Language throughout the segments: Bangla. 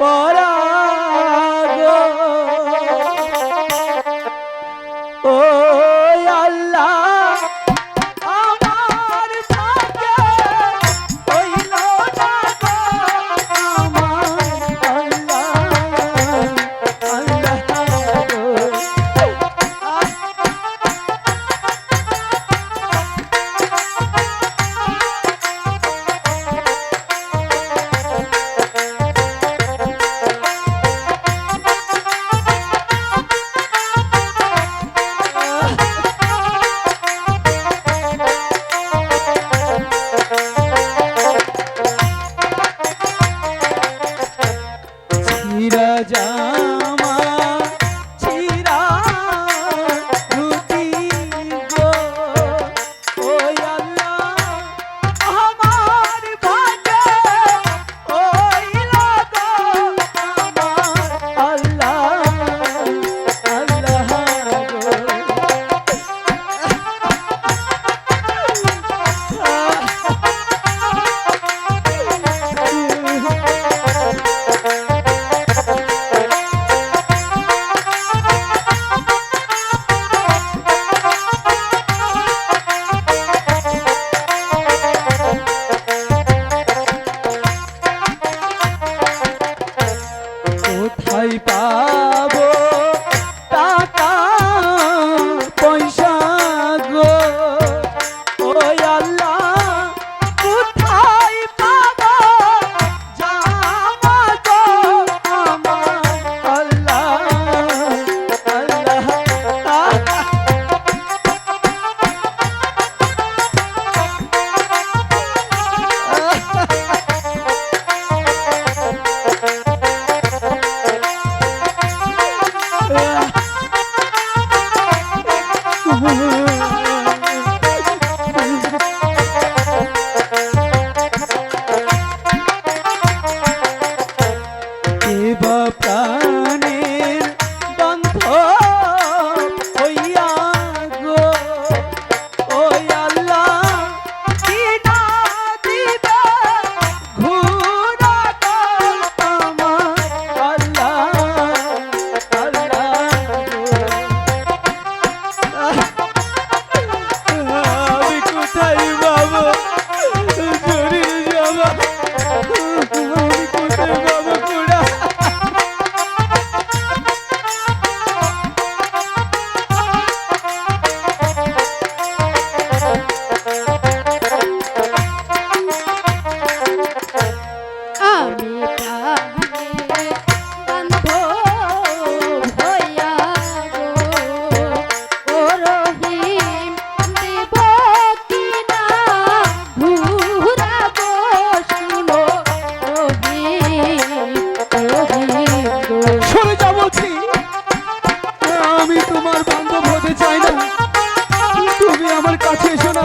পরাগ। ও বিরাজা Thank you. আমার কাছে শোনা।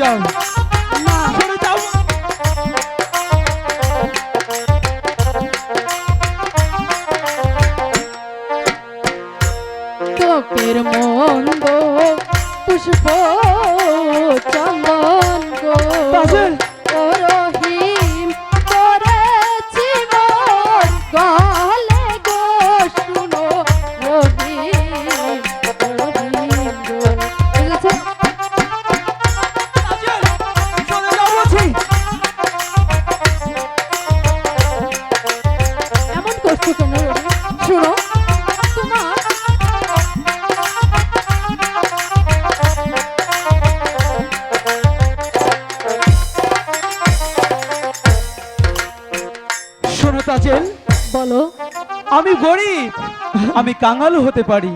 যাও। না। সরে যাও। চোখের মন্দ পুষ্প বলো। আমি গরিব আমি কাঙালও হতে পারি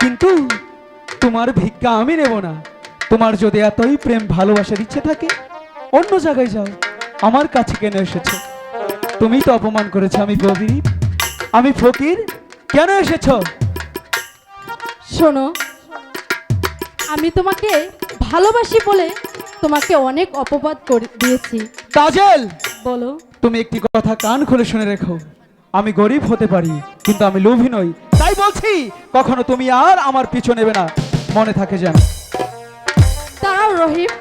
কিন্তু তোমার ভিক্ষা আমি নেব না। তোমার যদি এতই প্রেম ভালোবাসার ইচ্ছে থাকে অন্য জায়গায় যাও আমার কাছে কেন এসেছ? তুমি তো অপমান করেছ আমি গরিব আমি ফকির কেন এসেছ? শোনো আমি তোমাকে ভালোবাসি বলে তোমাকে অনেক অপবাদ করে দিয়েছি। তাজেল! বলো। তুমি একটি কথা কান খুলে শুনে রেখো। আমি গরিব হতে পারি, কিন্তু আমি লোভী নই। তাই বলছি, কখনো তুমি আর আমার পিছু নেবে না। মনে থাকে যেন। দাঁড়াও রহিম।